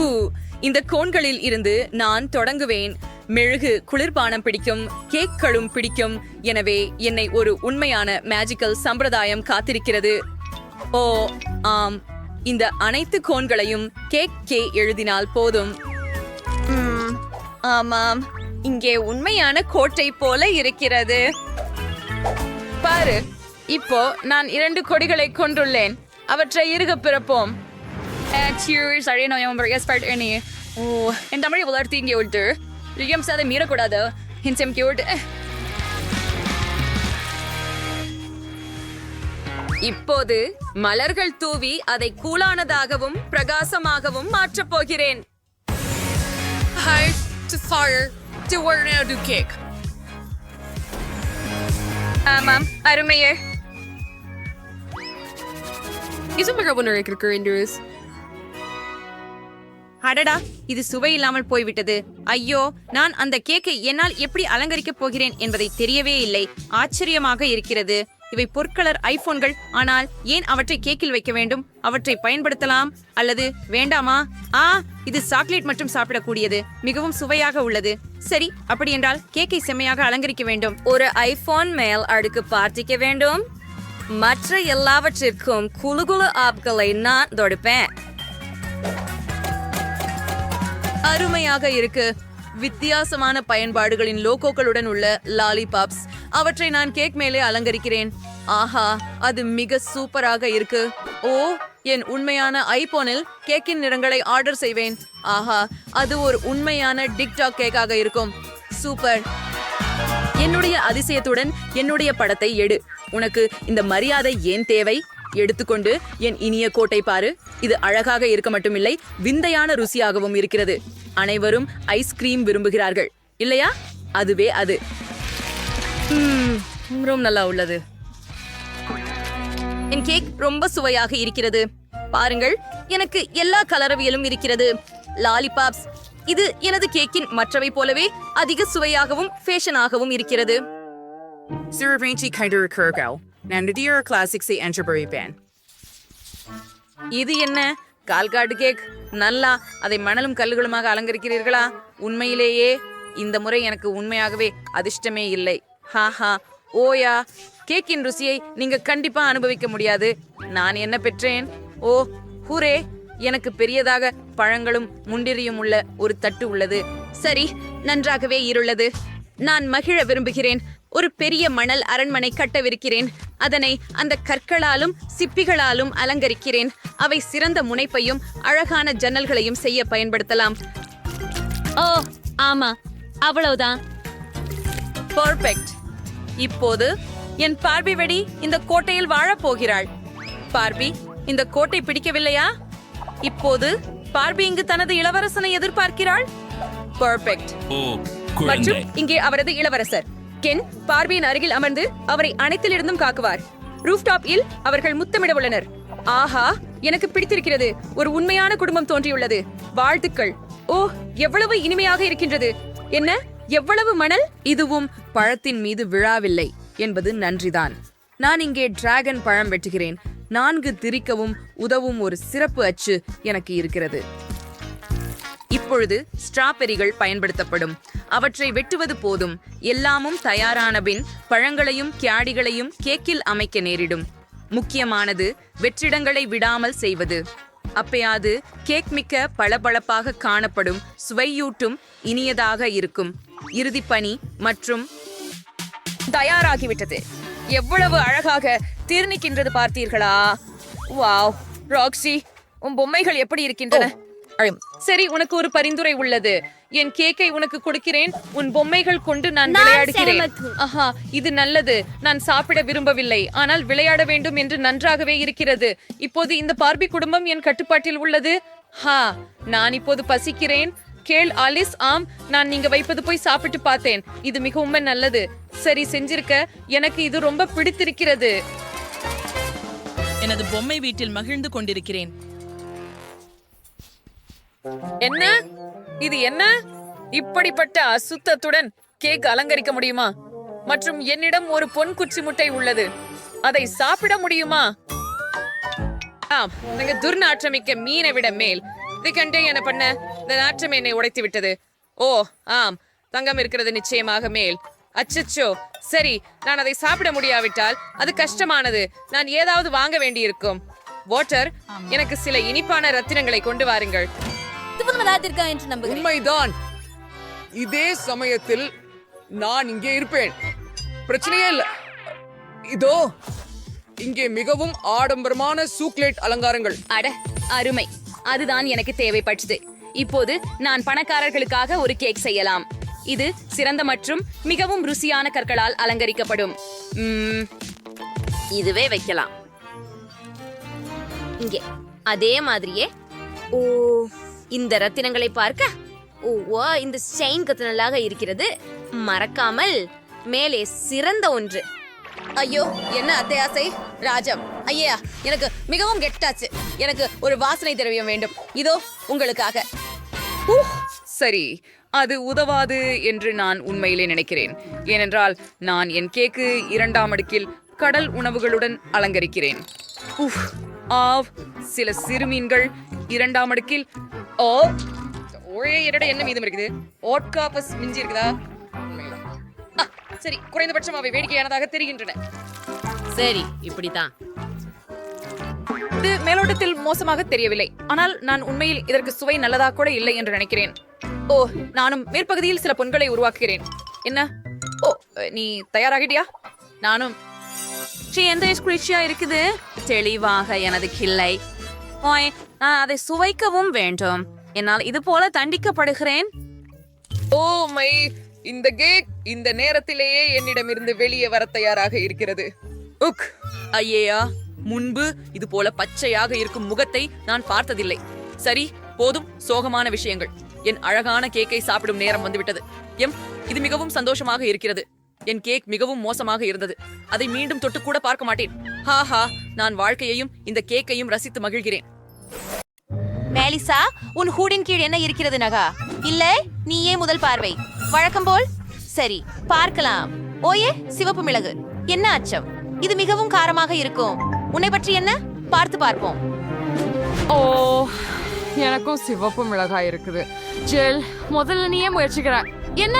Who இந்த கோன்களில் இருந்து நான் தொடங்குவேன். மெழுகு குளிர்பானம் பிடிக்கும் கேக்களும் பிடிக்கும். எனவே என்னை ஒரு உண்மையான மேஜிக்கல் சம்பிரதாயம் காத்திருக்கிறது. ஓ ஆம். இந்த அனைத்து கோன்களையும் கேக் கே எழுதினால் போதும். ஆமாம். இங்கே உண்மையான கோட்டை போல இருக்கிறது. பாரு இப்போ நான் இரண்டு கொடிகளை கொண்டுள்ளேன் அவற்றை இருக பிறப்போம். Cheers, அழகிய நோயம் எஸ்பர்ட் எண்ணி ஓ என் தமிழை வளர்த்தி இங்கே விட்டு ரியம் சாதை மீறக்கூடாது ஹின்சம் கியூட் இப்போது மலர்கள் தூவி அதை கூலானதாகவும் பிரகாசமாகவும் மாற்றப் போகிறேன். Hi to fire to where now அடடா இது சுவை இல்லாமல் போய்விட்டது. ஐயோ நான் அந்த கேக்கை என்னால் எப்படி அலங்கரிக்கப் போகிறேன் என்பதை தெரியவே இல்லை. ஆச்சரியமாக இருக்கிறது. இவை பொற்கலர் ஐபோன்கள். ஆனால் ஏன் அவற்றை கேக்கில் வைக்க வேண்டும்? அவற்றை பயன்படுத்தலாம்? அல்லது வேண்டாமா? ஆ இது சாக்லேட் மற்றும் சாப்பிடக்கூடியது. மிகவும் சுவையாக உள்ளது. சரி அப்படி என்றால் கேக்கை செம்மையாக அலங்கரிக்க வேண்டும். ஒரு ஐபோன் மேல் அடுக்கு பார்த்திக்க வேண்டும். மற்ற எல்லாவற்றிற்கும் குழு குழு ஆப்களை நான் தொடுப்பேன். அருமையாக இருக்கு. வித்தியாசமான பயன்பாடுகளின் லோகோக்களுடன் உள்ள லாலிபாப்ஸ். அவற்றை நான் கேக் மேலே அலங்கரிக்கிறேன். ஆஹா அது மிக சூப்பராக இருக்கு. ஓ என் உண்மையான ஐபோனில் கேக்கின் நிறங்களை ஆர்டர் செய்வேன். ஆஹா அது ஒரு உண்மையான டிக்டாக் கேக்காக இருக்கும். சூப்பர். என்னுடைய அதிசயத்துடன் என்னுடைய படத்தை எடு. உனக்கு இந்த மரியாதை ஏன் தேவை? எடுத்துக்கொண்டு என் இனிய கோட்டை பாரு. இது அழகாக இருக்க மட்டுமில்லை விந்தையான ருசியாகவும் இருக்கிறது. அனைவரும் ஐஸ்கிரீம் விரும்புகிறார்கள். இல்லையா? அதுவே அது. ரொம்ப நல்லா உள்ளது. என் கேக் ரொம்ப சுவையாக இருக்கிறது. பாருங்கள் எனக்கு எல்லா கலரவியலும் இருக்கிறது. லாலிபாப்ஸ். இது எனது கேக்கின் மற்றவை போலவே அதிக சுவையாகவும் ஃபேஷனாகவும் இருக்கிறது. Survey Kinder Kurgo, Nandidir Classic Say Enterbury Band. இது என்ன? கால்காடு கேக். நல்லா அதை மணலும் கல்லுகளுமாக அலங்கரிக்கிறீர்களா? உண்மையிலேயே இந்த முறை எனக்கு உண்மையாகவே அதிர்ஷ்டமே இல்லை. ஹாஹா ஓயா கேக்கின் ருசியை நீங்க கண்டிப்பா அனுபவிக்க முடியாது. நான் என்ன பெற்றேன்? ஓ ஹூரே. எனக்கு பெரியதாக பழங்களும் முண்டிரியும் உள்ள ஒரு தட்டு உள்ளது. சரி நன்றாகவே இருள்ளது நான் மகிழ விரும்புகிறேன். ஒரு பெரிய மணல் அரண்மனை கட்டவிருக்கிறேன். அதனை அந்த கற்களாலும் சிப்பிகளாலும் அலங்கரிக்கிறேன். அவை சிறந்த முனைப்பையும் அழகான ஜன்னல்களையும் செய்ய பயன்படுத்தலாம். ஓ ஆமா. அவ்வளவுதான் பர்ஃபெக்ட் இப்போது என் பார்பி வெடி இந்த கோட்டையில் வாழப் போகிறாள். பார்பி இந்த கோட்டை பிடிக்கவில்லையா? இப்போது பார்பி இங்கு தனது இளவரசனை எதிர்பார்க்கிறாள். பர்ஃபெக்ட் ஓ மற்றும் இங்கே அவரது இளவரசர். கென் பார்வையின் அருகில் அமர்ந்து அவரை அனைத்திலிருந்தும் காக்குவார். ரூஃப்டாப்பில் அவர்கள் முத்தமிட உள்ளனர். ஆஹா எனக்கு பிடித்திருக்கிறது. ஒரு உண்மையான குடும்பம் தோன்றியுள்ளது. வாழ்த்துக்கள். ஓ எவ்வளவு இனிமையாக இருக்கின்றது. என்ன எவ்வளவு மணல்? இதுவும் பழத்தின் மீது விழாவில்லை என்பது நன்றிதான். நான் இங்கே டிராகன் பழம் வெட்டுகிறேன். நான்கு திரிக்கவும் உதவும் ஒரு சிறப்பு அச்சு எனக்கு இருக்கிறது. இப்பொழுது ஸ்ட்ராபெரிகள் பயன்படுத்தப்படும். அவற்றை வெட்டுவது போதும். எல்லாமும் தயாரான பின் பழங்களையும் கியாடிகளையும் கேக்கில் அமைக்க நேரிடும். முக்கியமானது வெற்றிடங்களை விடாமல் செய்வது. அப்பயாது கேக் மிக்க பளபளப்பாக காணப்படும் சுவையூட்டும் இனியதாக இருக்கும். இறுதி பணி மற்றும் தயாராகிவிட்டது. எவ்வளவு அழகாக தீர்ணிக்கின்றது பார்த்தீர்களா? வாவ் ராக்ஸி உன் பொம்மைகள் எப்படி இருக்கின்றன? சரி உனக்கு ஒரு பரிந்துரை உள்ளது. என் கேக்கை உனக்கு கொடுக்கிறேன். உன் பொம்மைகள் கொண்டு நான் விளையாடுகிறேன். ஆஹா இது நல்லது. நான் சாப்பிட விரும்பவில்லை. ஆனால் விளையாட வேண்டும் என்று நன்றாகவே இருக்கிறது. இப்போது இந்த பார்பி குடும்பம் என் கட்டுப்பாட்டில் உள்ளது. ஹா நான் இப்போது பசிக்கிறேன். கேள் ஆலிஸ் ஆம். நான் நீங்க வைப்பது போய் சாப்பிட்டு பார்த்தேன். இது மிகவும் நல்லது. சரி செஞ்சிருக்க. எனக்கு இது ரொம்ப பிடித்திருக்கிறது. எனது பொம்மை வீட்டில் மகிழ்ந்து கொண்டிருக்கிறேன். என்ன? இது என்ன? இப்படிப்பட்ட அசுத்தத்துடன் கேக் அலங்கரிக்க முடியுமா? மற்றும் என்னிடம் ஒரு பொன் குச்சி முட்டை உள்ளது. அதை சாப்பிட முடியுமா? ஆம் நீங்க துர்நாற்றமிக்க மீனை விட மேல். இதை கண்டே என்ன பண்ண? இந்த நாற்றம் என்னை உடைத்து விட்டது. ஓ ஆம் தங்கம் இருக்கிறது நிச்சயமாக மேல். அச்சச்சோ சரி நான் அதை சாப்பிட முடியாவிட்டால் அது கஷ்டமானது. நான் ஏதாவது வாங்க வேண்டியிருக்கும். வாட்டர் எனக்கு சில இனிப்பான ரத்தினங்களை கொண்டு வாருங்கள். உண்மைதான். இதே சமயத்தில் நான் இங்கே இருப்பேன். பிரச்சனையே இல்ல. இதோ இங்கே மிகவும் ஆடம்பரமான சூக்லேட் அலங்காரங்கள். அட அருமை. அதுதான் எனக்கு தேவைப்பட்டது. இப்போது நான் பணக்காரர்களுக்காக ஒரு கேக் செய்யலாம். இது சிறந்த மற்றும் மிகவும் ருசியான கற்களால் அலங்கரிக்கப்படும். இதுவே வைக்கலாம். இங்கே அதே மாதிரியே. ஓ இந்த ரத்தினங்களை பார்க்க ஓ இந்த செயின் கத்தினலாக இருக்கிறது. மறக்காமல் மேலே சிறந்த ஒன்று. ஐயோ என்ன அத்தையாசை ராஜம் ஐயா எனக்கு மிகவும் கெட்டாச்சு. எனக்கு ஒரு வாசனை திரவியம் வேண்டும். இதோ உங்களுக்காக. சரி அது உதவாது என்று நான் உண்மையிலே நினைக்கிறேன். ஏனென்றால் நான் என் கேக்கு இரண்டாம் அடுக்கில் கடல் உணவுகளுடன் அலங்கரிக்கிறேன். உஃப், ஆவ் சில சிறுமீன்கள் இரண்டாம் அடுக்கில் ஓ ஒரே இரட என்ன மீதம் இருக்குது. ஓட்காபஸ் மிஞ்சி இருக்குதா? சரி குறைந்தபட்சம் அவை வேடிக்கையானதாக தெரிகின்றன. சரி இப்படித்தான். இது மேலோட்டத்தில் மோசமாக தெரியவில்லை. ஆனால் நான் உண்மையில் இதற்கு சுவை நல்லதா கூட இல்லை என்று நினைக்கிறேன். ஓ நானும் மேற்பகுதியில் சில பொன்களை உருவாக்குகிறேன். என்ன? ஓ நீ தயாராகிட்டியா? நானும். ஸ்ரீ எந்த ஸ்கிரிச்சியா இருக்குது? தெளிவாக எனது கிள்ளை. நான் அதை சுவைக்கவும் வேண்டும். என்னால் இது போல தண்டிக்கப்படுகிறேன். ஓ மை இந்த கேக் இந்த நேரத்திலேயே என்னிடமிருந்து வெளியே வர தயாராக இருக்கிறது. உக். ஐயேயா முன்பு இது போல பச்சையாக இருக்கும் முகத்தை நான் பார்த்ததில்லை. சரி போதும் சோகமான விஷயங்கள். என் அழகான கேக்கை சாப்பிடும் நேரம் வந்துவிட்டது. எம் இது மிகவும் சந்தோஷமாக இருக்கிறது. என் கேக் மிகவும் மோசமாக இருந்தது. அதை மீண்டும் தொட்டு கூட பார்க்க மாட்டேன். ஹாஹா நான் வாழ்க்கையையும் இந்த கேக்கையும் ரசித்து மகிழ்கிறேன். மேலிசா உன் ஹூடின் கீழ் என்ன இருக்கிறது நகா? இல்ல நீயே முதல் பார்வை? வழக்கம் போல்? சரி பார்க்கலாம். ஓயே சிவப்பு மிளகு. என்ன அச்சம்? இது மிகவும் காரமாக இருக்கும். உன்னை பற்றி என்ன? பார்த்து பார்ப்போம். ஓ எனக்கும் சிவப்பு மிளகாய் இருக்குது. ஜெல் முதல்ல நீயே முயற்சிக்கிற என்ன?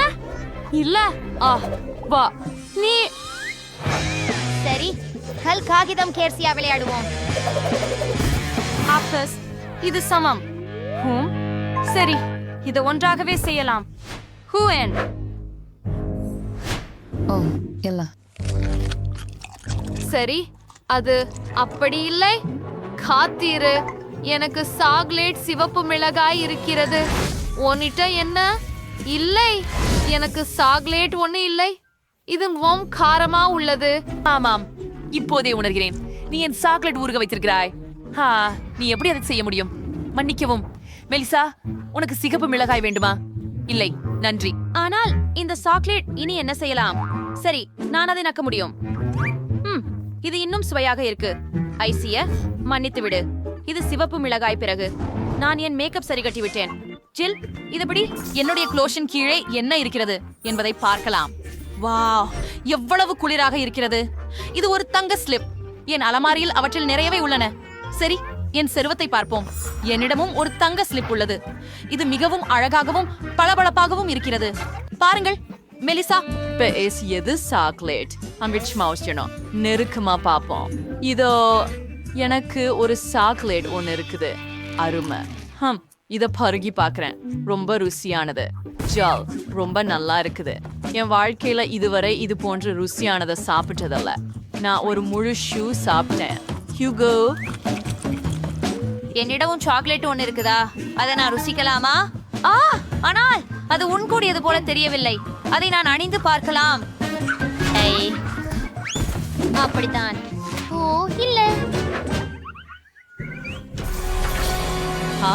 இல்ல. ஆ வா. நீ சரி கல் காகிதம் கேர்சியா விளையாடுவோம். ஆப்டஸ் இது சமம். ஹூம் சரி இதை ஒன்றாகவே செய்யலாம். ஹூ என்? ஓ இல்ல சரி அது அப்படி இல்லை. காத்தீரு. எனக்கு சாக்லேட் சிவப்பு மிளகாய் இருக்கிறது. உன்னிட்ட என்ன? இல்லை. எனக்கு சாக்லேட் ஒண்ணு இல்லை. இது மிகவும் காரமா உள்ளது. ஆமாம். இப்போதே உணர்கிறேன். நீ என் சாக்லேட் ஊறுக வைத்திருக்கிறாய். ஹா நீ எப்படி அதை செய்ய முடியும்? மன்னிக்கவும். மெலிசா உனக்கு சிகப்பு மிளகாய் வேண்டுமா? இல்லை. நன்றி. ஆனால் இந்த சாக்லேட் இனி என்ன செய்யலாம்? சரி நான் அதை நக்க முடியும். ம் இது இன்னும் சுவையாக இருக்கு. ஐசிய மன்னித்து விடு. இது சிவப்பு மிளகாய் பிறகு. நான் என் மேக்கப் சரி கட்டி விட்டேன் ஜில் இதுபடி என்னுடைய க்ளோஷன் கீழே என்ன இருக்கிறது என்பதை பார்க்கலாம். வாவ் எவ்வளவு குளிராக இருக்கிறது. இது ஒரு தங்க ஸ்லிப் என் அலமாரியில் அவற்றில் நிறையவே உள்ளன. சரி என் செருவத்தை பார்ப்போம். என்னிடமும் ஒரு தங்க ஸ்லிப் உள்ளது. இது மிகவும் அழகாகவும் பளபளப்பாகவும் இருக்கிறது. பாருங்கள். மெலிசா. பேசியது சாக்லேட் அம்பிச் மவுஸ்டனும் நெருக்கமா பார்ப்போம் இதோ எனக்கு ஒரு சாக்லேட் ஒன்று இருக்குது அருமை ஹம் இதை பருகி பார்க்குறேன் ரொம்ப ருசியானது ஜால் ரொம்ப நல்லா இருக்குது என் வாழ்க்கையில இதுவரை இது போன்ற ருசியானதை சாப்பிட்டதில்ல. நான் ஒரு முழு ஷூ சாப்பிட்டேன். ஹியூகோ என்னிடமும் சாக்லேட் ஒன்று இருக்குதா? அதை நான் ருசிக்கலாமா? ஆ ஆனால் அது உன் கூடியது போல தெரியவில்லை. அதை நான் அணிந்து பார்க்கலாம். அப்படித்தான். ஓ இல்ல. ஆ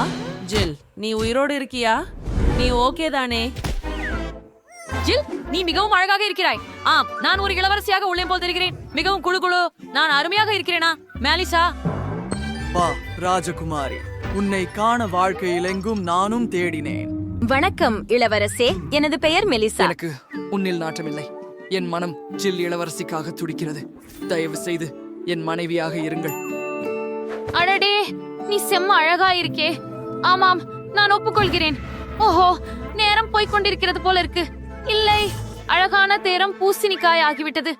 ஜில் நீ உயிரோடு இருக்கியா? நீ ஓகே தானே? ஜில் நீ மிகவும் அழகாக இருக்கிறாய். ஆம் நான் ஒரு இளவரசியாக உள்ளே போல் தெரிகிறேன். மிகவும் குழு குழு நான் அருமையாக இருக்கிறேனா? மேலிசா. வா ராஜகுமாரி உன்னை காண வாழ்க்கையில் எங்கும் நானும் தேடினேன். வணக்கம் இளவரசே. எனது பெயர் மெலிசா. எனக்கு உன்னில் நாட்டமில்லை என் மனம் ஜில் இளவரசிக்காக துடிக்கிறது. தயவு செய்து என் மனைவியாக இருங்கள். அடடே நீ செம்ம அழகா இருக்கே. ஆமாம் நான் ஒப்புக்கொள்கிறேன். ஓஹோ நேரம் போய்க் கொண்டிருக்கிறது போல இருக்கு. இல்லை அழகான தேரம் பூசணிக்காய் ஆகிவிட்டது.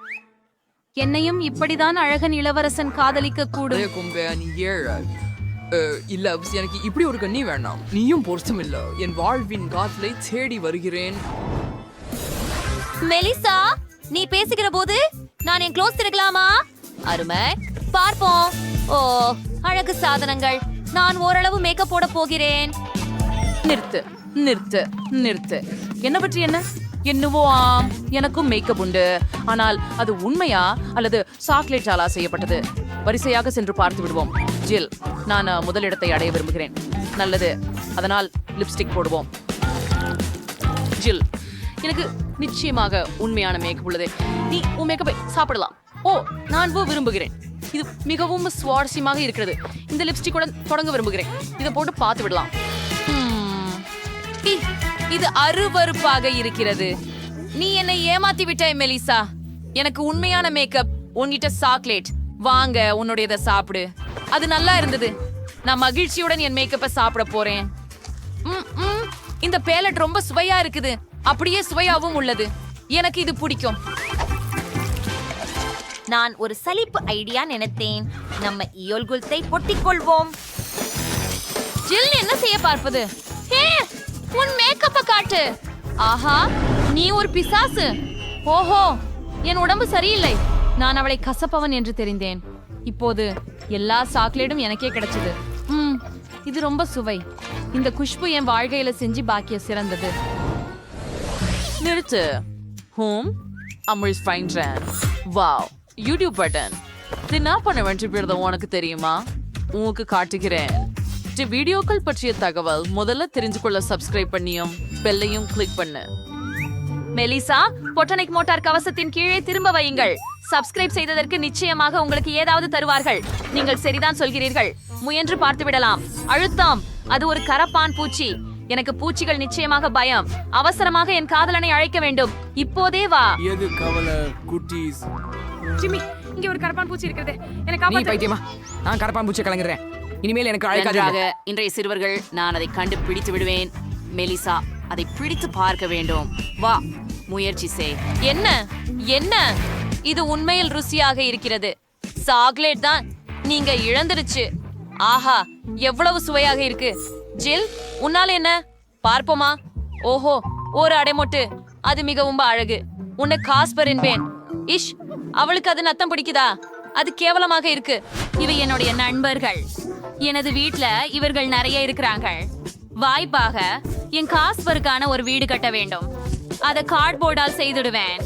என்னையும் இப்படிதான் அழகன் இளவரசன் காதலிக்க கூடும். கொம்பே நீ ஏழை. இல்ல எனக்கு இப்படி ஒரு கண்ணி வேண்டாம். நீயும் பொருத்தம் இல்ல. என் வாழ்வின் காதலை தேடி வருகிறேன். மெலிசா நீ பேசுகிற போது நான் என் க்ளோஸ் திறக்கலாமா? அருமை. பார்ப்போம். ஓ அழகு சாதனங்கள். நான் ஓரளவு மேக்கப் போட போகிறேன். நிறுத்து நிறுத்து நிறுத்து. என்ன பற்றி என்ன? என்னவோ ஆம் எனக்கும் மேக்கப் உண்டு. ஆனால் அது உண்மையா அல்லது சாக்லேட்டாலா செய்யப்பட்டது வரிசையாக சென்று பார்த்து விடுவோம். ஜில் நான் முதலிடத்தை அடைய விரும்புகிறேன். நல்லது. அதனால் லிப்ஸ்டிக் போடுவோம். ஜில் எனக்கு நிச்சயமாக உண்மையான மேக்கப் உள்ளது. நீ உன் மேக்கப்பை சாப்பிடலாம். ஓ நான் விரும்புகிறேன். இது மிகவும் சுவாரஸ்யமாக இருக்கிறது. இந்த லிப்ஸ்டிக்குடன் தொடங்க விரும்புகிறேன். இதை போட்டு பார்த்து விடலாம். ஹம். இது அருவருப்பாக இருக்கிறது. நீ என்னை ஏமாத்தி விட்டாய் மெலிசா. எனக்கு உண்மையான மேக்கப் உன்கிட்ட சாக்லேட் வாங்க உன்னுடையதை சாப்பிடு. அது நல்லா இருந்தது. நான் மகிழ்ச்சியுடன் என் மேக்கப்பை சாப்பிட போறேன். இந்த பேலட் ரொம்ப சுவையா இருக்குது. அப்படியே சுவையாவும் உள்ளது. எனக்கு இது பிடிக்கும். நான் ஒரு சலிப்பு ஐடியா நினைத்தேன். நம்ம இயோல்குல்த்தை பொட்டிக் கொள்வோம் ஜில் என்ன செய்ய பார்ப்பது? ஹே! உன் மேக்கப்ப காட்டு. ஆஹா நீ ஒரு பிசாசு. ஓஹோ என் உடம்பு சரியில்லை. நான் அவளை கசப்பவன் என்று தெரிந்தேன். இப்போது எல்லா சாக்லேட்டும் எனக்கே கிடைச்சது. ம் இது ரொம்ப சுவை. இந்த குஷ்பு என் வாழ்க்கையில செஞ்சு பாக்கிய சிறந்தது. நிறுத்து. Home Amul fine wow YouTube button இது என்ன பண்ண வேண்டியது உனக்கு தெரியுமா? உனக்கு காட்டுகிறேன். இந்த வீடியோக்கள் பற்றிய தகவல் முதல்ல தெரிஞ்சு கொள்ள சப்ஸ்கிரைப் பண்ணியும் பெல்லையும் கிளிக் பண்ணு. மெலிசா பொட்டனிக் மோட்டார் கவசத்தின் கீழே திரும்ப வையுங்கள். சப்ஸ்கிரைப் செய்ததற்கு நிச்சயமாக உங்களுக்கு ஏதாவது தருவார்கள். நீங்கள் சரிதான் சொல்கிறீர்கள். முயன்று பார்த்து விடலாம் அழுத்தம். அது ஒரு கரப்பான் பூச்சி. எனக்கு பூச்சிகள் நிச்சயமாக பயம். அவசரமாக என் காதலனை அழைக்க வேண்டும். இப்போதே வா. எது கவலை குட்டீஸ்? ஜிம்மி இங்க ஒரு கரப்பான் பூச்சி இருக்கிறது. எனக்கு நீ பைத்தியமா? நான் கரப்பான் பூச்சி கலங்குறேன். இனிமேல் எனக்கு அழைக்காதீங்க நன்றாக இன்றைய சிறுவர்கள் நான் அதை கண்டுபிடித்து விடுவேன். மெலிசா அதை பிடித்து பார்க்க வேண்டும். வா முயற்சி செய். என்ன? என்ன? இது உண்மையில் ருசியாக இருக்கிறது. சாக்லேட் தான் நீங்க இழந்துருச்சு. ஆஹா எவ்வளவு சுவையாக இருக்கு. ஜில் உன்னால என்ன? பார்ப்போமா? ஓஹோ ஒரு அடைமொட்டு. அது மிகவும் அழகு. உன்னை காஸ்பர் என்பேன். இஷ் அவளுக்கு அது நத்தம் பிடிக்குதா? அது கேவலமாக இருக்கு. இவை என்னுடைய நண்பர்கள். எனது வீட்ல இவர்கள் நிறைய இருக்கிறாங்க வாய்ப்பாக என் காஸ்பருக்கான ஒரு வீடு கட்ட வேண்டும். அதை கார்ட்போர்டால் செய்துடுவேன்.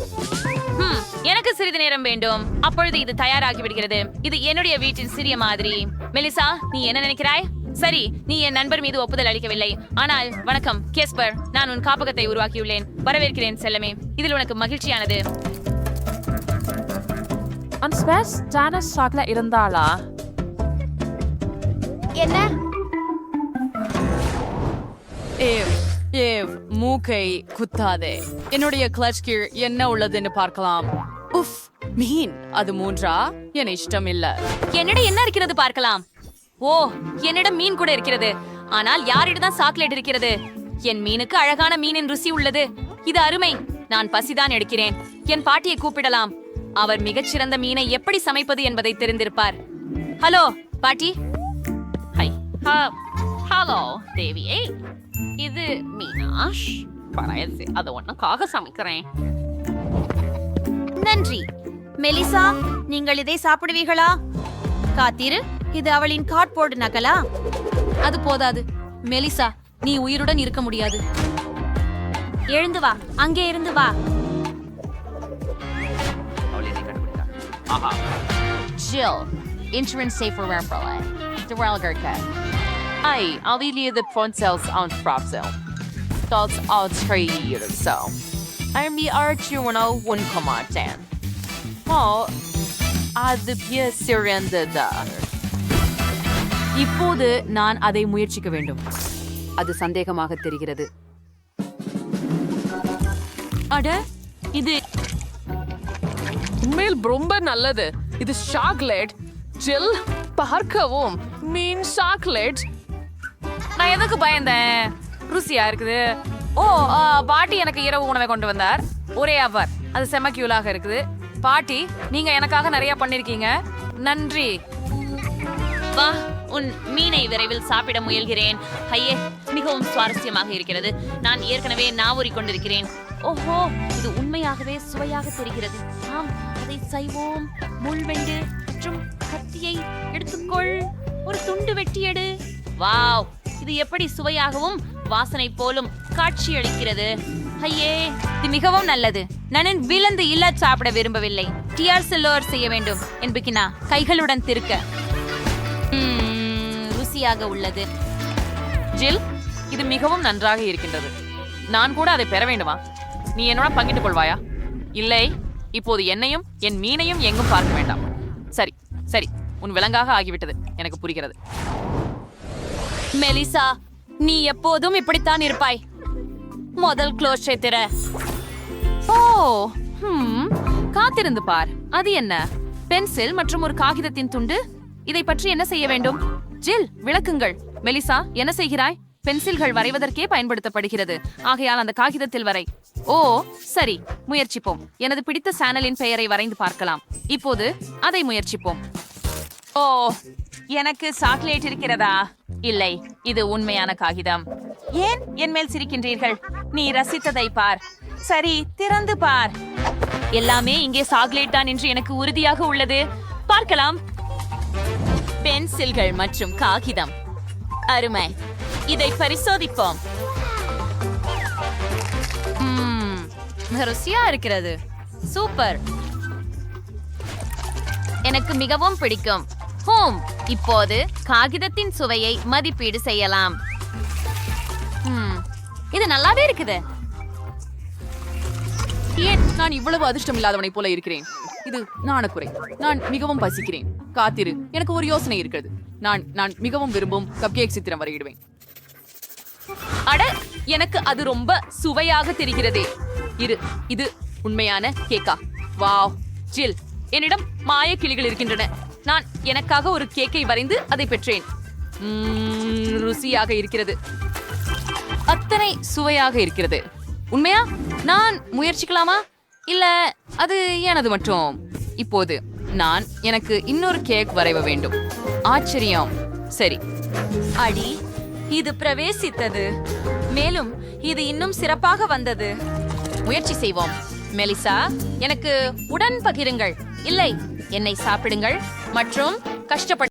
எனக்கு சிறிது நேரம் வேண்டும். அப்பொழுது இது தயாராகி விடுகிறது. இது என்னுடைய வீட்டின் சிறிய மாதிரி. மெலிசா நீ என்ன நினைக்கிறாய்? சரி நீ என் நண்பர் மீது ஒப்புதல் அளிக்கவில்லை. ஆனால் வணக்கம். கேஸ்பர் நான் உன் காப்பகத்தை உருவாக்கியுள்ளேன். வரவேற்கிறேன் செல்லமே. இதில் உனக்கு மகிழ்ச்சியானது. இருந்தாளா? என்ன? ஏவ் ஏவ் மூக்கை குத்தாதே. என்னுடைய கிளட்ச் கீழ் என்ன உள்ளதுன்னு பார்க்கலாம். உஃப் மீன். அது மூன்றா? என் இஷ்டம் இல்ல என்னிடம் என்ன இருக்கிறது பார்க்கலாம்? ஓ என்னிடம் மீன் கூட இருக்கிறது. ஆனால் யாரிடம் சாக்லேட் இருக்கிறது? என் மீனுக்கு அழகான மீனின் ருசி உள்ளது. இது அருமை. நான் பசிதான் எடுக்கிறேன். என் பாட்டியை கூப்பிடலாம். அவர் மிகச்சிறந்த மீனை எப்படி சமைப்பது என்பதை தெரிந்திருப்பார். ஹலோ பாட்டி. ஹலோ தேவியே இது மீனாஷ் பழையது அதை ஒன்றுக்காக சமைக்கிறேன். நன்றி. மெலிசா நீங்கள் இதை சாப்பிடுவீர்களா? காத்திரு இது அவளின் கார்ட்போர்டு நகலா? அது போதாது. மெலிசா நீ உயிருடன் இருக்க முடியாது. எழுந்து வா அங்கே இருந்து வா. Jill, insurance safe for Ramperle. Darrell Gurka. Ai, alilia Poncels on Frapsel. Thoughts all trade so. I'm the Archuano one command. Oh, அது பிய சிறந்ததா இப்போது நான் அதை முயற்சிக்க வேண்டும் அது சந்தேகமாக தெரிகிறது அட இது உண்மையில் ரொம்ப நல்லது இது சாக்லேட் ஜில் பார்க்கவும் மீன் சாக்லேட். நான் எதுக்கு பயந்தேன்? ருசியா இருக்குது. ஓ ஆ, பாட்டி எனக்கு இரவு உணவை கொண்டு வந்தார். ஒரே அவர். அது செம கியூலாக இருக்குது. பாட்டி நீங்க எனக்காக நிறைய பண்ணிருக்கீங்க. நன்றி. வா உன் மீனை விரைவில் சாப்பிட முயல்கிறேன். ஐயே மிகவும் சுவாரஸ்யமாக இருக்கிறது. நான் ஏற்கனவே நாவூரி கொண்டிருக்கிறேன். ஓஹோ இது உண்மையாகவே சுவையாக தெரிகிறது. ஆம் அதை செய்வோம் முள்வெண்டு மற்றும் கத்தியை எடுத்துக்கொள். ஒரு துண்டு வெட்டி எடு வாவ் இது எப்படி சுவையாகவும் வாசனை போலும் காட்சியளிக்கிறது. ஐயே இது மிகவும் நல்லது. நான் விலந்து இல்ல சாப்பிட விரும்பவில்லை. டிஆர் செல்லோர் செய்ய வேண்டும். என்பிக்கினா கைகளுடன் திருக்க. ருசியாக உள்ளது. ஜில் இது மிகவும் நன்றாக இருக்கின்றது. நான் கூட அதை பெற வேண்டுமா? நீ என்னோட பங்கிட்டுக் கொள்வாயா? இல்லை இப்போது என்னையும் என் மீனையும் எங்கும் பார்க்க வேண்டாம். சரி சரி. உன் விலங்காக ஆகிவிட்டது எனக்கு புரிகிறது. மெலிசா நீ எப்போதும் இப்படித்தான் இருப்பாய். முதல் க்ளோஸை திற. ஓ காத்திருந்து பார். அது என்ன? பென்சில் மற்றும் ஒரு காகிதத்தின் துண்டு? இதை பற்றி என்ன செய்ய வேண்டும்? ஜில் விளக்குங்கள். மெலிசா என்ன செய்கிறாய்? பென்சில்கள் வரைவதற்கே பயன்படுத்தப்படுகிறது. ஆகையால் அந்த காகிதத்தில் வரை. ஓ சரி முயற்சிப்போம். எனது பிடித்த சேனலின் பெயரை வரைந்து பார்க்கலாம். இப்போது அதை முயற்சிப்போம். ஓ எனக்கு சாக்லேட் இருக்கிறதா? இல்லை இது உண்மையான காகிதம். ஏன் என் மேல் சிரிக்கின்றீர்கள்? நீ ரசித்ததை பார். சரி திறந்து பார். எல்லாமே இங்கே சாக்லேட் தான் என்று எனக்கு உறுதியாக உள்ளது. பார்க்கலாம். பென்சில்கள் மற்றும் காகிதம். அருமை. இதை பரிசோதிப்போம். ருசியா இருக்கிறது. சூப்பர். எனக்கு மிகவும் பிடிக்கும். ஹோம் இப்போது காகிதத்தின் சுவையை மதிப்பீடு செய்யலாம். இது நல்லாவே இருக்குது. ஏன்? நான் இவ்வளவு அதிர்ஷ்டம் இல்லாதவனை போல இருக்கிறேன். இது நாணக்குறை நான் மிகவும் பசிக்கிறேன். காத்திரு. எனக்கு ஒரு யோசனை இருக்கிறது. நான் நான் மிகவும் விரும்பும் கப்கேக் சித்திரம் வரையிடுவேன். அட எனக்கு அது ரொம்ப சுவையாக தெரிகிறதே. இரு இது உண்மையான கேக்கா வாவ் ஜில். என்னிடம் மாய கிளிகள் இருக்கின்றன. நான் எனக்காக ஒரு கேக்கை வரைந்து அதை பெற்றேன். ருசியாக இருக்கிறது. அத்தனை சுவையாக இருக்கிறது. உண்மையா? நான் முயற்சிக்கலாமா? இல்ல அது எனது மட்டும் இப்போது நான் எனக்கு இன்னொரு கேக் வரைவ வேண்டும். ஆச்சரியம். சரி. அடி இது பிரவேசித்தது. மேலும் இது இன்னும் சிறப்பாக வந்தது. முயற்சி செய்வோம். மெலிசா எனக்கு உடன் பகிருங்கள். இல்லை என்னை சாப்பிடுங்கள் மற்றும் கஷ்டப்பட்டு